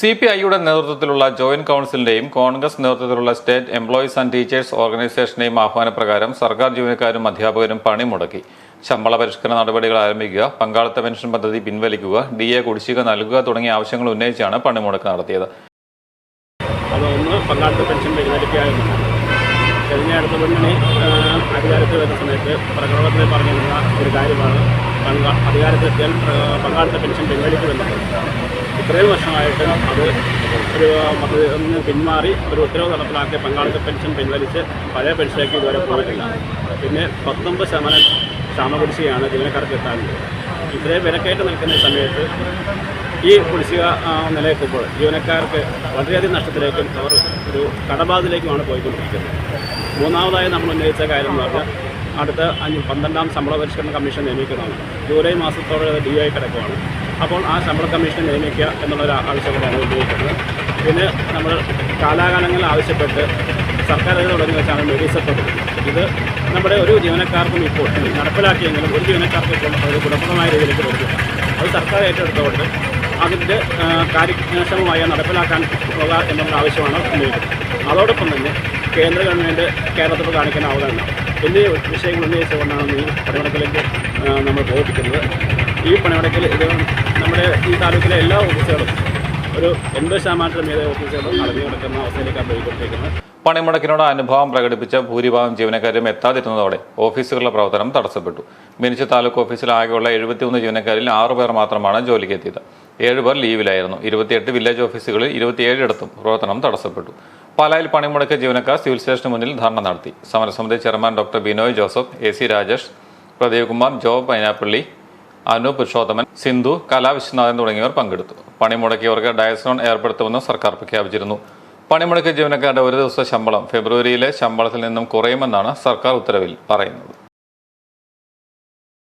C P ഐയുടെ നേതൃത്വത്തിലുള്ള joint കൌൺസിലിന്റെയും കോൺഗ്രസ് നേതൃത്വത്തിലുള്ള സ്റ്റേറ്റ് എംപ്ലോയീസ് ആൻഡ് ടീച്ചേഴ്സ് ഓർഗനൈസേഷന്റെയും ആഹ്വാനപ്രകാരം സർക്കാർ ജീവനക്കാരും അധ്യാപകരും പണി മുടക്കി. ശമ്പള പരിഷ്കരണ നടപടികൾ ആരംഭിക്കുക പങ്കാളിത്ത പെൻഷൻ പദ്ധതി പിൻവലിക്കുക ഡി എ കുടിശ്ശിക നൽകുക തുടങ്ങിയ ആവശ്യങ്ങൾ ഉന്നയിച്ചാണ് പണിമുടക്ക് നടത്തിയത്. അത് ഒന്ന് പങ്കാളിത്ത പെൻഷൻ അടുത്ത മുന്നണി അധികാരത്തിൽ വരുന്ന സമയത്ത് പ്രകടനത്തിൽ പറഞ്ഞിരുന്ന ഒരു കാര്യമാണ് പങ്കാ അധികാരത്തിൽ പങ്കാളിത്ത പെൻഷൻ പിൻവലിക്കുമെന്നത് ഇത്രയും വർഷമായിട്ട് അത് ഒരു മതത്തിൽ നിന്ന് പിന്മാറി ഒരു ഉത്തരവ് നടപ്പിലാക്കിയ പങ്കാളിത്ത പെൻഷൻ പിൻവലിച്ച് പഴയ പെൻഷനിലേക്ക് ഇതുവരെ പോയിട്ടില്ല. പിന്നെ പത്തൊമ്പത് ശതമാനം ക്ഷാമകുടിശ്ശികയാണ് ജീവനക്കാർക്ക് കിട്ടാനുള്ളത്. ഇത്രയും വിലക്കയറ്റം നിൽക്കുന്ന സമയത്ത് ഈ കുടിശ്ശിക നിലയെത്തുമ്പോൾ ജീവനക്കാർക്ക് വളരെയധികം നഷ്ടത്തിലേക്കും അവർ ഒരു കടബാധയിലേക്കുമാണ് പോയിക്കൊണ്ടിരിക്കുന്നത്. മൂന്നാമതായി നമ്മൾ ഉന്നയിച്ച കാര്യം എന്ന് പറഞ്ഞാൽ അടുത്ത അഞ്ച് പന്ത്രണ്ടാം ശമ്പള പരിഷ്കരണ കമ്മീഷൻ നിയമിക്കുന്നതാണ് ജൂലൈ മാസത്തോടെ ഡി ആയി കിടക്കുകയാണ് അപ്പോൾ ആ ശമ്പള കമ്മീഷൻ നിയമിക്കുക എന്നുള്ളൊരു ആവശ്യപ്പെട്ടാണ് ഉന്നയിക്കുന്നത്. പിന്നെ നമ്മൾ കാലാകാലങ്ങളിൽ ആവശ്യപ്പെട്ട് സർക്കാർ ഇത് തുടങ്ങി വെച്ചാണ് മെഡിസപ്പ് ഇത് നമ്മുടെ ഒരു ജീവനക്കാർക്കും ഇപ്പോൾ നടപ്പിലാക്കിയെങ്കിലും ഒരു ജീവനക്കാർക്ക് ഇപ്പോൾ അത് ഗുണപ്രദമായ രീതിയിലേക്ക് വരുന്നില്ല അത് സർക്കാർ ഏറ്റെടുത്തുകൊണ്ട് അതിന്റെ കാര്യക്ഷമമായ നടപ്പിലാക്കാൻ പോകുക എന്നുള്ള ആവശ്യമാണ് ഉന്നയിക്കുന്നത്. അതോടൊപ്പം തന്നെ കേന്ദ്ര ഗവൺമെന്റ് കേരളത്തിൽ കാണിക്കുന്ന അവഗണന. എന്നീ വിഷയങ്ങൾ ഉന്നയിച്ചുകൊണ്ടാണ് ഈ പണിമുടക്കിലേക്ക് നമ്മൾ പ്രവർത്തിക്കുന്നത് ഈ പണിമുടക്കിൽ ഇത് നമ്മുടെ ഈ താലൂക്കിലെ എല്ലാ ഓഫീസുകളും ഒരു എൺപത് ശതമാനത്തിന് മേലെ ഓഫീസുകളും അടങ്ങി കിടക്കുന്ന അവസ്ഥയിലേക്കാണ് പോയിക്കൊണ്ടിരിക്കുന്നത് പണിമുടക്കിനോട് അനുഭവം പ്രകടിപ്പിച്ച ഭൂരിഭാഗം ജീവനക്കാരും എത്താതിരുന്നതോടെ ഓഫീസുകളുടെ പ്രവർത്തനം തടസ്സപ്പെട്ടു. മിനിച്ച് താലൂക്ക് ഓഫീസിൽ ആകെയുള്ള എഴുപത്തിയൊന്ന് ജീവനക്കാരിൽ ആറു പേർ മാത്രമാണ് ജോലിക്ക് എത്തിയത് ഏഴുപേർ ലീവിലായിരുന്നു. ഇരുപത്തിയെട്ട് വില്ലേജ് ഓഫീസുകളിൽ ഇരുപത്തിയേഴിടത്തും പ്രവർത്തനം തടസ്സപ്പെട്ടു. പാലായിൽ പണിമുടക്കിയ ജീവനക്കാർ സിവിൽ സ്റ്റേഷന് മുന്നിൽ ധർണ നടത്തി. സമരസമിതി chairman doctor Binoy Joseph A C Rajesh Pradeep Kumar Job Painappally Anu Purushothaman Sindhu Kala Viswanathan തുടങ്ങിയവർ പങ്കെടുത്തു. പണിമുടക്കിയവർക്ക് ഡയസോൺ ഏർപ്പെടുത്തുമെന്ന് സർക്കാർ പ്രഖ്യാപിച്ചിരുന്നു. പണിമുടക്കിയ ജീവനക്കാരുടെ ഒരു ദിവസത്തെ ശമ്പളം ഫെബ്രുവരിയിലെ ശമ്പളത്തിൽ നിന്നും കുറയുമെന്നാണ് സർക്കാർ ഉത്തരവിൽ പറയുന്നത്.